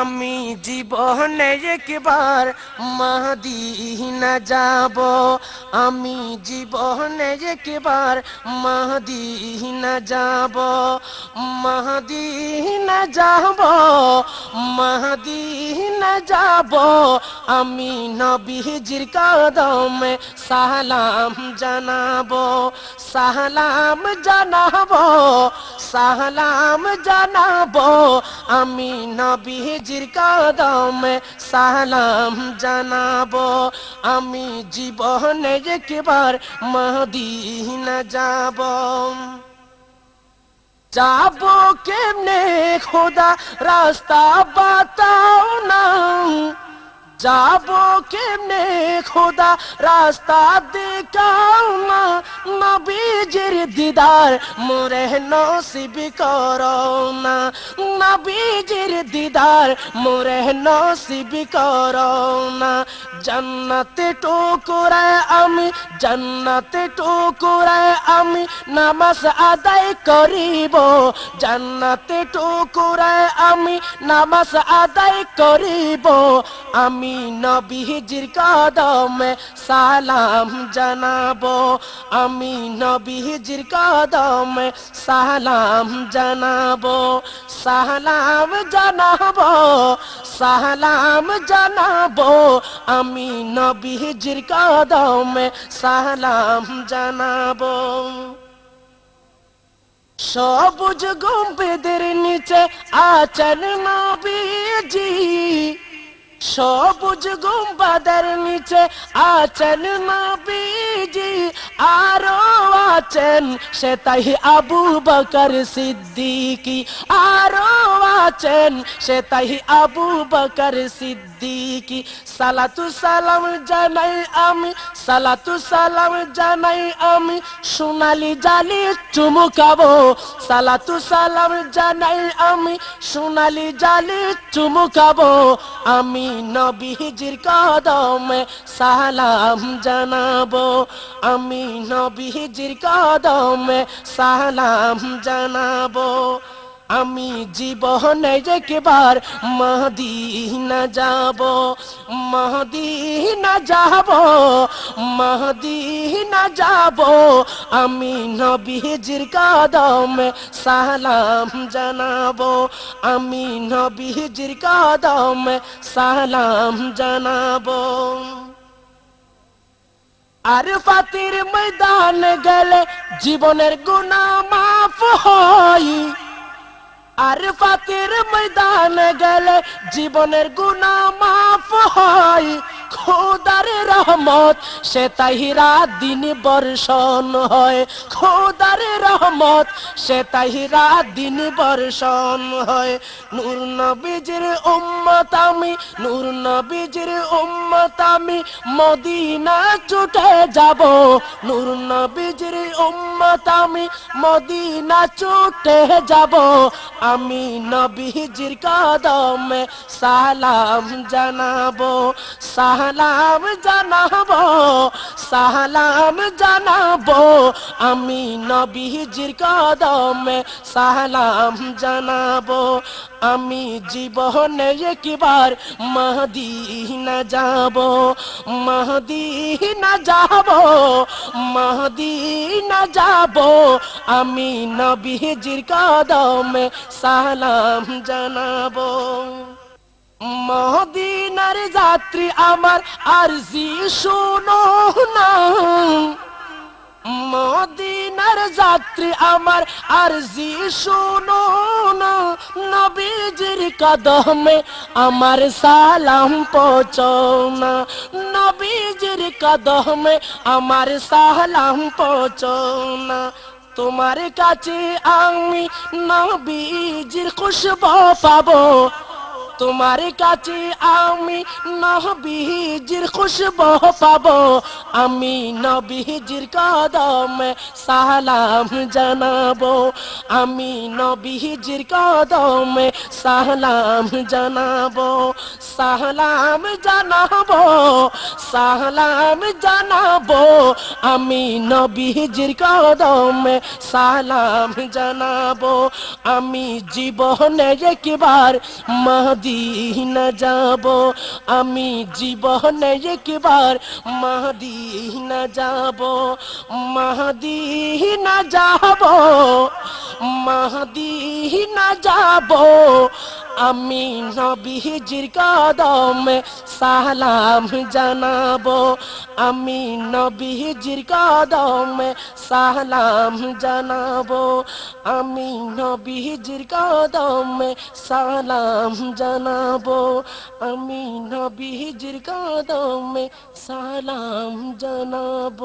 আমি জীবনে একবার মাহদিনা যাব। আমি জীবনে একবার মাহদিনা যাব। মাহদিনা যাব মাহদিনা যাব। আমি নবীজির কদমে সালাম জানাব সালাম জানাব। সালাম জানাব আমি নবীজির কদমে সালাম জানাব। আমি জীবনে একবার মদিনা যাব। যাব কেমনে খোদা, রাস্তা বাতাও না যাব কেমনে খোদা, রাস্তা দেখাও না। দিদার, মোরে নসিব করো নবীজির দিদার, মোরে নসিব করো না। জান্নাতে আমি, জান্নাতে টুকুরায় আমি নামাজ আদায় করিব। জান্নাতে টুকুরায় আমি নামাজ আদায় করিব। আমি নবীজির কদমে সালাম জানাব। আমি নবীজির কদমে, সালাম জানাব সালাম জানাব সালাম জানাব। আমি নবীজির কদমে, সালাম জানাব। সবুজ গম্বেদের নিচে আছেন নবীজি, সবুজ গুম্বাদের নিচে আছেন নবীজি আরও আছেন সে তাই আবু বকর সিদ্দিকি। আরও আছেন, সে তাই আবু বকর সিদ্দিকি। সালাতু সালাম জানাই আমি, সালাতু সালাম জানাই আমি, সোনালি জালি চুমুকাবো। সালাতু সালাম জানাই আমি, সোনালি জালি চুমুকাবো। আমি নবীজির কদমে সালাম জানাব। আমি নবীজির কদমে সালাম জানাব। আমি জীবনে একবার মহদিনা যাব মহদিনা যাব মহদিনা যাব। আমি নবীজির কদমে সালাম জানাব, আমি নবীজির কদমে সালাম জানাব। আর ফাতির ময়দান গেলে জীবনের গুণা মাফ হয়। আর ফাতির ময়দান গেলে জীবনের গুণা মাফ হয়। খোদার রহমত, সে তাহিরা দিন বর্ষণ হয়। খোদার রহমত, সে তাহিরা দিন বর্ষণ হয়। নূর নবীজির উম্মত আমি, নূর নবীজির উম্মত আমি, মদিনা ছুটে যাব। নূর নবীজির উম্মত আমি, মদিনা ছুটে যাব। আমি নবীজির কদমে সালাম জানাব। সালাম জানাব সালাম জানাব। আমি নবীজির কদমে সালাম জানাব। আমি জীবনে একবার মহদিনা যাব মহদিনা যাব মহদিনা যাব। আমি নবীজির কদমে সালাম জানাব। মহদিনার যাত্রী আমার আরজি শুনো না। মদিনার যাত্রী আমার আরজি শুনো না। নবীজির কদমে আমার সালাম পৌঁছনা নবীজির কদমে আমার সালাম পৌঁছনা তোমার কাছে আমি নবীজির খুশবু পাবো। তোমার কাছে আমি নবীজির খুশবু পাবো। আমি নবীজির কদমে সালাম জানাব। আমি নবীজির কদমে সালাম জানাব। সালাম জানাব সালাম জানাব। আমি নবীজির কদমে সালাম জানাব। আমি জীবনে একবার মহদি মাদিনা যাব আমি জীবনে একবার মাদিনা যাব মাদিনা যাব মাদিনা যাব আমি নবীজির কদমে সালাম জানাব। আমি নবীজির কদমে সালাম জানাব। আমি নবীজির কদমে সালাম জানাব। আমি নবীজির কদমে সালাম জানাব।